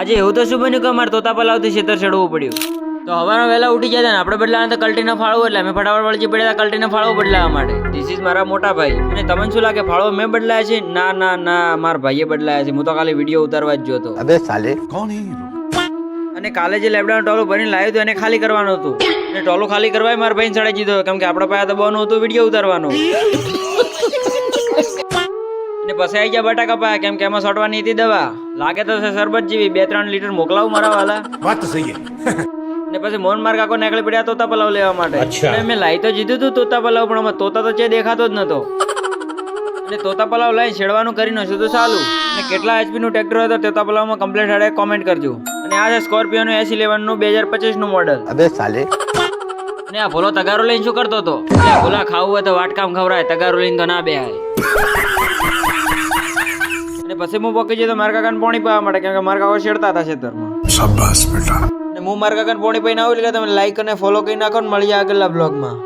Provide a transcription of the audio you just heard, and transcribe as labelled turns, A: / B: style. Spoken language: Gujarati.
A: આજે એવું તો શું બન્યું કે અમારે તોતા પલાવથી ખેતર ચડવું પડ્યું. તો હવાના વહેલા ઉઠી ગયા ને આપણે બદલાને તો કલટીને ફાળવું એટલે અમે ફટાફટ વળજી પડ્યા કલટીને ફાળવું બદલાવા માટે. ધીસ ઇઝ મારા મોટા ભાઈ. અને તમને શું લાગે ફાળવો મેં બદલાયા છે? ના ના ના મારા ભાઈએ બદલાયા છે. હું તો ખાલી વીડિયો ઉતારવા જ જોતો
B: અબે સાલે. કોણ
A: અને કાલે જે લેબડાનું ટોલું ભરીને લાવ્યું હતું એને ખાલી કરવાનું હતું. અને ટોલું ખાલી કરવા મારા ભાઈને ચડાવી દીધો. કેમ કે આપણા પાસે તો બહુ હતું વીડિયો ઉતારવાનો. તે ફસાઈ જાય બટાકા પાયા. કેમ કે એમાં સોટવાની હતી દવા. લાગે તો છે સરબત જેવી. બે ત્રણ લીટર મોકલાવું મારા વાલા.
B: વાત તો સહી
A: ને પછી મોહન માર્ગ આખો નીકળી પડ્યા તોતા પલાવ લેવા માટે. મેં લાઈ તો જીધું હતું તોતા પલાવ પણ આમાં તોતા તો છે દેખાતો જ નતો. અને તોતા પલાવ લઈને છેડવાનું કરી નાખ્યું તો સારું ને કેટલા એચપી નું ટ્રેક્ટર હતો તોતા પલાવમાં કમ્પ્લેટ હાડે કોમેન્ટ કરજો. અને આ છે સ્કોર્પિયો નું એસી ઇલેવનનું બે હજાર પચીસનું મોડલ
C: અબે સાલે.
A: ને આ ભોલો તગારો લઈને શું કરતો હતો? ભોલા ખાવું હોય તો વાટકામ ખવરાય તગારો લઈને તો ના બે અને પછી હું પોકી જતો મારા કાકાને પોણી પાવા માટે કેમ કે મારા કાકા શેડતા હતા ખેતરમાં.
B: શાબાશ બેટા.
A: અને હું મારા કાકાને પોણી પાઈને આવું એટલે તમે લાઈક અને ફોલો કરી નાખો ને મળીએ આગળના બ્લોગમાં